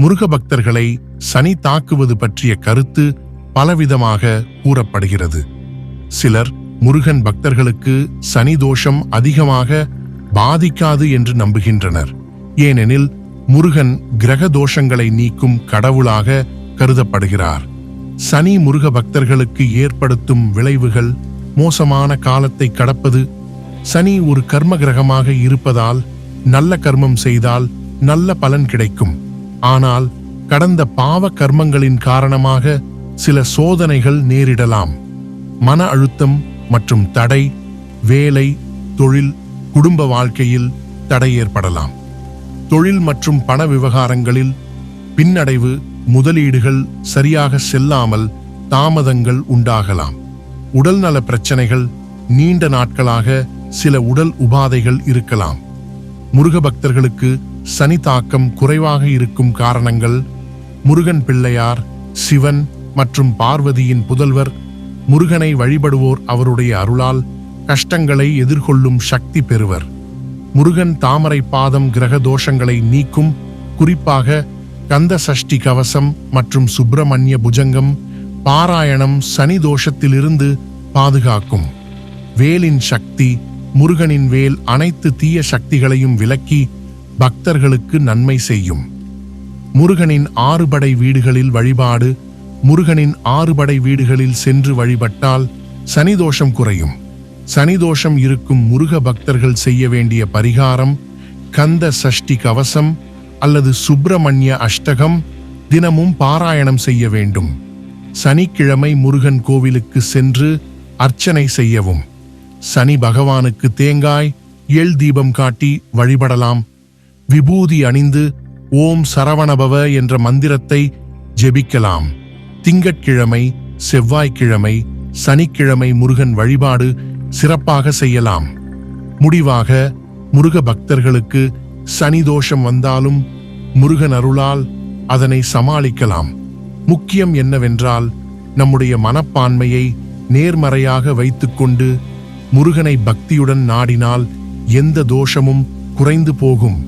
முருக பக்தர்களை சனி தாக்குவது பற்றிய கருத்து பலவிதமாக கூறப்படுகிறது. சிலர் முருகன் பக்தர்களுக்கு சனி தோஷம் அதிகமாக பாதிக்காது என்று நம்புகின்றனர். ஏனெனில் முருகன் கிரக தோஷங்களை நீக்கும் கடவுளாக கருதப்படுகிறார். சனி முருக பக்தர்களுக்கு ஏற்படுத்தும் விளைவுகள் மோசமான காலத்தை கடப்பது சனி ஒரு கர்ம கிரகமாக இருப்பதால் நல்ல கர்மம் செய்தால் நல்ல பலன் கிடைக்கும். ஆனால் கடந்த பாவ கர்மங்களின் காரணமாக சில சோதனைகள் நேரிடலாம். மன அழுத்தம் மற்றும் தடை வேலை தொழில் குடும்ப வாழ்க்கையில் தடை ஏற்படலாம். தொழில் மற்றும் பண விவகாரங்களில் பின்னடைவு முதலீடுகள் சரியாக செல்லாமல் தாமதங்கள் உண்டாகலாம். உடல்நல பிரச்சனைகள் நீண்ட நாட்களாக சில உடல் உபாதைகள் இருக்கலாம். முருக பக்தர்களுக்கு சனி தாக்கம் குறைவாக இருக்கும் காரணங்கள் முருகன் பிள்ளையார் சிவன் மற்றும் பார்வதியின் புதல்வர் முருகனை வழிபடுவோர் அவருடைய அருளால் கஷ்டங்களை எதிர்கொள்ளும் சக்தி பெறுவர். முருகன் தாமரை பாதம் கிரக தோஷங்களை நீக்கும் குறிப்பாக கந்த சஷ்டி கவசம் மற்றும் சுப்பிரமணிய புஜங்கம் பாராயணம் சனி தோஷத்திலிருந்து பாதுகாக்கும். வேலின் சக்தி முருகனின் வேல் அனைத்து தீய சக்திகளையும் விலக்கி பக்தர்களுக்கு நன்மை செய்யும். முருகனின் ஆறுபடை வீடுகளில் வழிபாடு முருகனின் ஆறுபடை வீடுகளில் சென்று வழிபட்டால் சனிதோஷம் குறையும். சனி தோஷம் இருக்கும் முருக பக்தர்கள் செய்ய வேண்டிய பரிகாரம் கந்த சஷ்டி கவசம் அல்லது சுப்பிரமணிய அஷ்டகம் தினமும் பாராயணம் செய்ய வேண்டும். சனிக்கிழமை முருகன் கோவிலுக்கு சென்று அர்ச்சனை செய்யவும். சனி பகவானுக்கு தேங்காய் எள் தீபம் காட்டி வழிபடலாம். விபூதி அணிந்து ஓம் சரவணபவ என்ற மந்திரத்தை ஜெபிக்கலாம். திங்கட்கிழமை செவ்வாய்க்கிழமை சனிக்கிழமை முருகன் வழிபாடு சிறப்பாக செய்யலாம். முடிவாக முருக பக்தர்களுக்கு சனி தோஷம் வந்தாலும் முருகன் அருளால் அதனை சமாளிக்கலாம். முக்கியம் என்னவென்றால் நம்முடைய மனப்பான்மையை நேர்மறையாக வைத்துக்கொண்டு முருகனை பக்தியுடன் நாடினால் எந்த தோஷமும் குறைந்து போகும்.